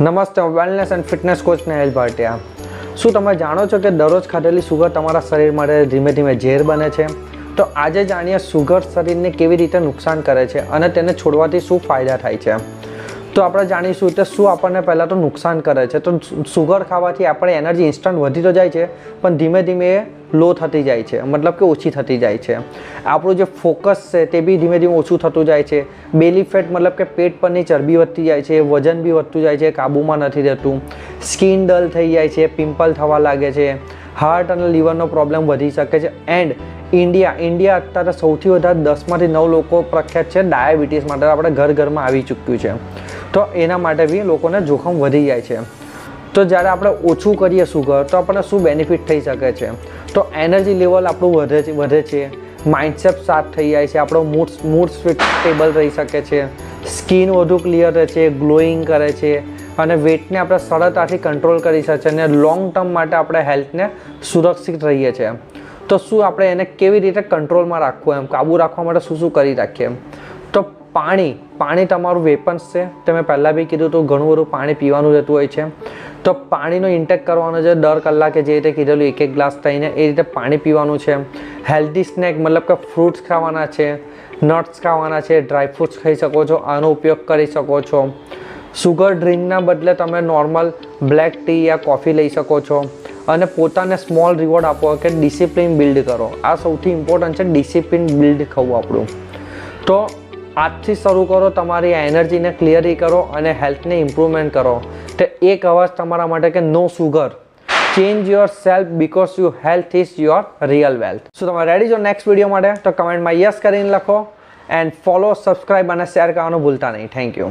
નમસ્તે wellness and fitness coach Nehal Bhatia. શું તમે જાણો છો કે દરરોજ ખાધેલી સુગર તમારા શરીર માટે ધીમે ધીમે ઝેર બને છે? તો આજે જાણીએ સુગર શરીરને કેવી રીતે નુકસાન કરે છે અને તેને છોડવાથી શું ફાયદા થાય છે? તો આપણે જાણીશું કે શું આપણને પહેલાં તો નુકસાન કરે છે. તો સુગર ખાવાથી આપણે એનર્જી ઇન્સ્ટન્ટ વધી તો જાય છે, પણ ધીમે ધીમે એ લો થતી જાય છે. મતલબ કે ઓછી થતી જાય છે. આપણું જે ફોકસ છે તે બી ધીમે ધીમે ઓછું થતું જાય છે. બેલી ફેટ મતલબ કે પેટ પરની ચરબી વધતી જાય છે, વજન બી વધતું જાય છે, કાબૂમાં નથી રહેતું. સ્કિન ડલ થઈ જાય છે, પિમ્પલ થવા લાગે છે. હાર્ટ અને લીવરનો પ્રોબ્લેમ વધી શકે છે. એન્ડ ઇન્ડિયા ઇન્ડિયા અત્યારે સૌથી વધારે દસમાંથી નવ લોકો પ્રખ્યાત છે ડાયાબિટીસ માટે. આપણે ઘર ઘરમાં આવી ચૂક્યું છે. તો એના માટે બી લોકોને જોખમ વધી જાય છે. તો જ્યારે આપણે ઓછું કરીએ સુગર તો આપણને શું બેનિફિટ થઈ શકે છે? તો એનર્જી લેવલ આપણું વધે છે વધે છે. માઇન્ડસેટ સાફ થઈ જાય છે, આપણો મૂડ મૂડ સ્ટેબલ રહી શકે છે. સ્કિન વધુ ક્લિયર રહે છે ગ્લોઈંગ કરે છે. અને વેટને આપણે સરળતાથી કંટ્રોલ કરી શકીએ અને લોંગ ટર્મ માટે આપણે હેલ્થને સુરક્ષિત રહીએ છીએ. તો શું આપણે એને કેવી રીતે કંટ્રોલમાં રાખવું? એમ કાબુ રાખવા માટે શું શું કરી રાખીએ? તો પાણી પાણી તમારું વેપન્સ છે. તમે પહેલાં બી કીધું તો ઘણું બધું પાણી પીવાનું રહેતું હોય છે. તો પાણીનો ઇન્ટેક કરવાનો છે, દર કલાકે જે રીતે કીધેલું એક એક ગ્લાસ થઈને એ રીતે પાણી પીવાનું છે. હેલ્ધી સ્નેક મતલબ કે ફ્રૂટ્સ ખાવાના છે નટ્સ ખાવાના છે ડ્રાયફ્રૂટ્સ ખાઈ શકો છો, આનો ઉપયોગ કરી શકો છો. સુગર ડ્રિંકના બદલે તમે નોર્મલ બ્લેક ટી યા કોફી લઈ શકો છો. અને પોતાને સ્મોલ રિવોર્ડ આપો કે ડિસિપ્લિન બિલ્ડ કરો. આ સૌથી ઇમ્પોર્ટન્ટ છે ડિસિપ્લિન બિલ્ડ થવું આપણું. તો આજથી શરૂ કરો, તમારી એનર્જીને ક્લિયરી કરો અને હેલ્થને ઇમ્પ્રુવમેન્ટ કરો. તો એક અવાજ તમારા માટે કે no sugar change yourself because you health is your real wealth શું તમે રેડી છો નેક્સ્ટ વીડિયો માટે? તો કમેન્ટમાં યસ કરીને લખો. એન્ડ ફોલો સબસ્ક્રાઈબ અને શેર કરવાનું ભૂલતા નહીં. Thank you